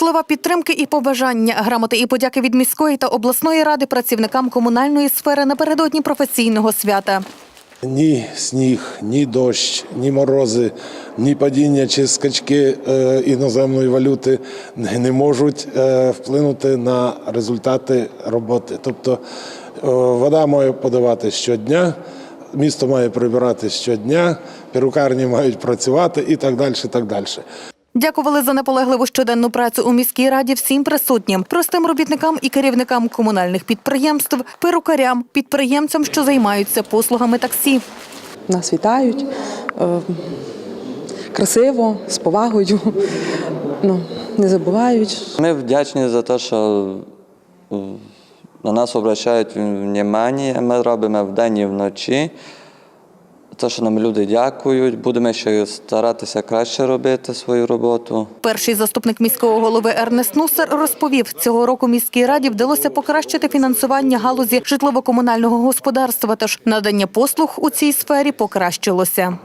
Слова підтримки і побажання, грамоти і подяки від міської та обласної ради працівникам комунальної сфери напередодні професійного свята. Ні сніг, ні дощ, ні морози, ні падіння чи скачки е, іноземної валюти не можуть е, вплинути на результати роботи. Тобто е, вода має подавати щодня, місто має прибирати щодня, перукарні мають працювати і так далі. Так далі. Дякували за наполегливу щоденну працю у міській раді всім присутнім, простим робітникам і керівникам комунальних підприємств, перукарям, підприємцям, що займаються послугами таксі. Нас вітають е, красиво, з повагою, ну, не забувають. Ми вдячні за те, що е, на нас обращають увагу. Ми робимо вдень і вночі. Те, що нам люди дякують, будемо ще старатися краще робити свою роботу. Перший заступник міського голови Ернест Нусер розповів, цього року міській раді вдалося покращити фінансування галузі житлово-комунального господарства. Тож надання послуг у цій сфері покращилося.